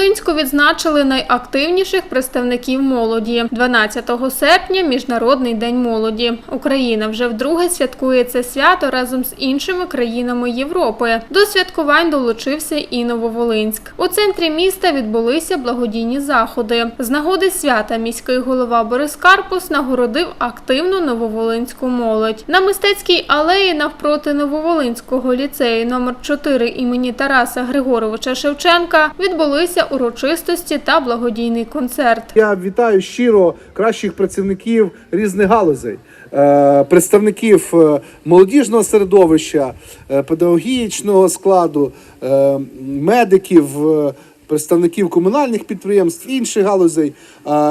Нововолинську відзначили найактивніших представників молоді. 12 серпня Міжнародний день молоді. Україна вже вдруге святкує це свято разом з іншими країнами Європи. До святкувань долучився і Нововолинськ. У центрі міста відбулися благодійні заходи. З нагоди свята міський голова Борис Карпус нагородив активну нововолинську молодь. На мистецькій алеї навпроти Нововолинського ліцею номер 4 імені Тараса Григоровича Шевченка відбулися урочистості та благодійний концерт. Я вітаю щиро кращих працівників різних галузей, е, представників е, молодіжного середовища, е, педагогічного складу, медиків. Представників комунальних підприємств, інших галузей.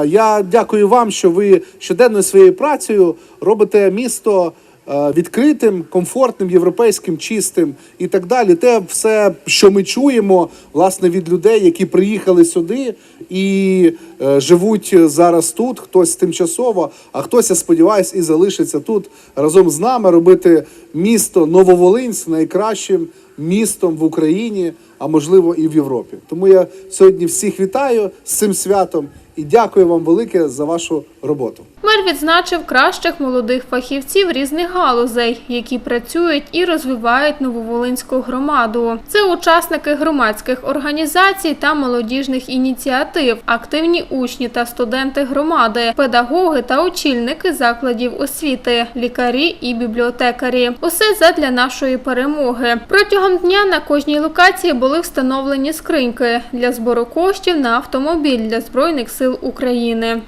Я дякую вам, що ви щоденною своєю працею робите місто відкритим, комфортним, європейським, чистим і так далі. Те все, що ми чуємо, власне, від людей, які приїхали сюди і е, живуть зараз тут. Хтось тимчасово, а хтось, я сподіваюся, і залишиться тут разом з нами робити місто Нововолинськ найкращим містом в Україні, а можливо і в Європі. Тому я сьогодні всіх вітаю з цим святом і дякую вам велике за вашу роботу. Мер відзначив кращих молодих фахівців різних галузей, які працюють і розвивають нововолинську громаду. Це учасники громадських організацій та молодіжних ініціатив, активні учні та студенти громади, педагоги та очільники закладів освіти, лікарі і бібліотекарі. Усе задля нашої перемоги. Протягом дня на кожній локації були встановлені скриньки для збору коштів на автомобіль для збройних сил України.